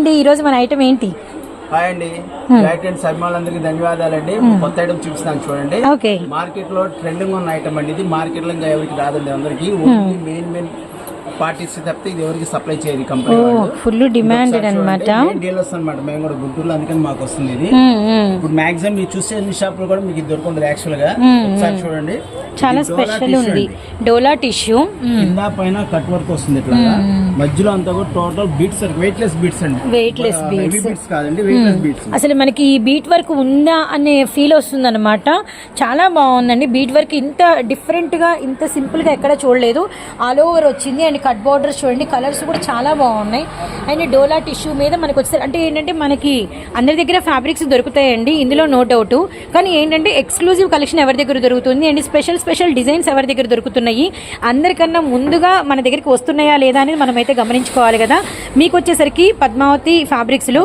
అండి ఈరోజు మన ఐటమ్ ఏంటి? హాయ్ అండి. లైట్ అండ్. అభిమానులందరికీ ధన్యవాదాలండి కొత్త ఐటమ్ చూపిస్తాను చూడండి. మార్కెట్లో ట్రెండింగ్ ఉన్న ఐటమ్ అండి ఇది. మార్కెట్లో ఇంకా ఎవరికి రాదండి అందరికి. మెయిన్ మెయిన్ పార్టీస్ తప్పితే ఇది ఎవరికి సప్లై చేయదు కంపెనీ ఫుల్ డిమాండెడ్ అనమాట డీలర్స్ అన్నమాట. మేము కూడా గుంటూరులో అందుకని మాకు వస్తుంది ఇది. ఇప్పుడు మాక్సిమం మీరు చూసే అన్ని షాపులు కూడా మీకు దొరుకుంటుంది యాక్చువల్గా. ఒకసారి చూడండి. చాలా స్పెషల్ ఉంది. డోలా టిష్యూ కింద పైన కట్ వర్క్ వస్తుంది ఇట్లా. మధ్యలో అంతా కూడా total beads weight less beads అండి. Weightless beads. బీట్స్ కాదండి వెయిట్ లెస్ బీట్స్ అసలు మనకి ఈ బీట్ వర్క్ ఉందా అనే ఫీల్ వస్తుంది అనమాట చాలా బాగుందండి. బీట్ వర్క్ ఇంత డిఫరెంట్గా ఇంత సింపుల్గా ఎక్కడ చూడలేదు. ఆల్ ఓవర్ వచ్చింది. అండ్ కట్ బార్డర్స్ చూడండి. కలర్స్ కూడా చాలా బాగున్నాయి. అండ్ డోలా టిష్యూ మీద మనకి వచ్చేసరి అంటే ఏంటంటే మనకి అందరి దగ్గర ఫ్యాబ్రిక్స్ దొరుకుతాయండి. ఇందులో నో డౌట్ కానీ ఏంటంటే ఎక్స్క్లూజివ్ కలెక్షన్ ఎవరి దగ్గర దొరుకుతుంది? అండ్ స్పెషల్ స్పెషల్ డిజైన్స్ ఎవరి దగ్గర దొరుకుతున్నాయి? అందరికన్నా ముందుగా మన దగ్గరికి వస్తున్నాయా లేదా అనేది మనం అయితే గమనించుకోవాలి కదా. మీకు వచ్చేసరికి పద్మావతి ఫ్యాబ్రిక్స్లో.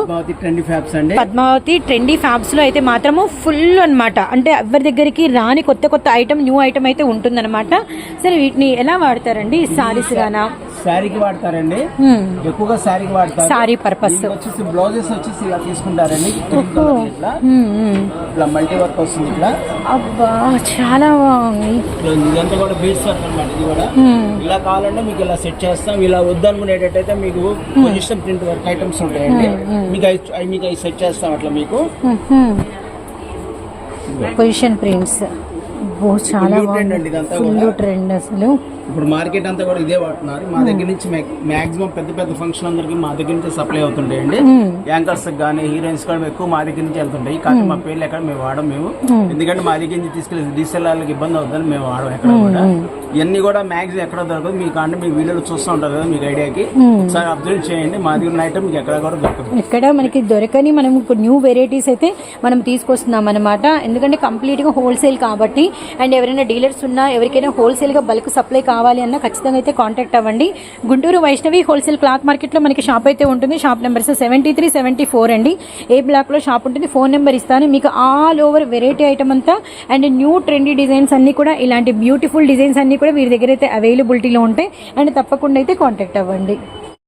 పద్మావతి ట్రెండీ ఫ్యాబ్స్లో అయితే మాత్రము ఫుల్ అన్నమాట. అంటే ఎవరి దగ్గరికి రాని కొత్త కొత్త ఐటమ్ న్యూ ఐటమ్ అయితే ఉంటుందన్నమాట. సరే వీటిని ఎలా వాడతారండి? సారీస్ గానా? శారీకి వాడతారండి. ఎక్కువగా శారీకి వాడతారు. Sorry purpose. వచ్చేసి బ్లౌజెస్ వచ్చేసి ఇలా తీసుకుంటారండి. ఇట్లా. ఇట్లా మల్టీ వర్క్ వస్తుంది ఇట్లా. అబ్బా చాలా బాగుంది. ఇదంతా కూడా బీడ్స్ వర్క్ అనమాట ఇది కూడా. ఇలా కావాలంటే మీకు ఇలా సెట్ చేస్తాం. ఇలా వద్దనుకునేటట్టయితే మీకు పొజిషన్ ప్రింట్ వర్క్ ఐటమ్స్ ఉంటాయండి. మీకు అవి మీకు అవి సెట్ చేస్తాం అట్లా మీకు. Position prints. ఓ చాలా బాగుంది. ఫుల్. ట్రెండ్ అసలు. ఇప్పుడు మార్కెట్ అంతా కూడా ఇదే వాడుతున్నారు. మా దగ్గర నుంచి మాక్సిమం పెద్ద పెద్ద ఫంక్షన్ అందరికి మా దగ్గర నుంచి సప్లై అవుతుంటాయండి. యాంకర్స్ కానీ హీరోయిన్స్ కూడా ఎక్కువ మా దగ్గర నుంచి వెళ్తుంటాయి. కానీ మా పేర్లు ఎక్కడ మేము వాడం మేము. ఎందుకంటే మా దగ్గర నుంచి తీసుకెళ్ళి డీసెల్ వాళ్ళకి ఇబ్బంది అవుతుందని మేము వాడం ఎక్కడ కూడా. ఇవన్నీ కూడా మాక్సిమం ఎక్కడ దొరకదు. మీకు అంటే మీకు వీడియోలు చూస్తూ ఉంటారు కదా మీకు ఐడియాకి ఒకసారి అబ్జర్వ్ చేయండి. మా దగ్గర ఐటమ్ మీకు ఎక్కడ కూడా దొరకదు. ఇక్కడ మనకి దొరకని మనం న్యూ వెరైటీస్ అయితే మనం తీసుకొస్తున్నాం అనమాట ఎందుకంటే కంప్లీట్గా హోల్సేల్ కాబట్టి అండ్ ఎవరైనా డీలర్స్ ఉన్నా ఎవరికైనా హోల్సేల్గా బల్క్ సప్లై కావాలి అన్నా ఖచ్చితంగా అయితే కాంటాక్ట్ అవ్వండి. గుంటూరు వైష్ణవి హోల్సేల్ క్లాత్ మార్కెట్లో మనకి షాప్ అయితే ఉంటుంది. Shop numbers seventy three seventy four అండి. ఏ బ్లాక్లో షాప్ ఉంటుంది ఫోన్ నెంబర్ ఇస్తాను. మీకు ఆల్ ఓవర్ వెరైటీ ఐటమ్ అంతా అండ్ న్యూ ట్రెండీ డిజైన్స్ అన్నీ కూడా ఇలాంటి బ్యూటిఫుల్ డిజైన్స్ అన్నీ కూడా వీరి దగ్గర అయితే అవైలబిలిటీలో ఉంటాయి. అండ్ తప్పకుండా అయితే కాంటాక్ట్ అవ్వండి.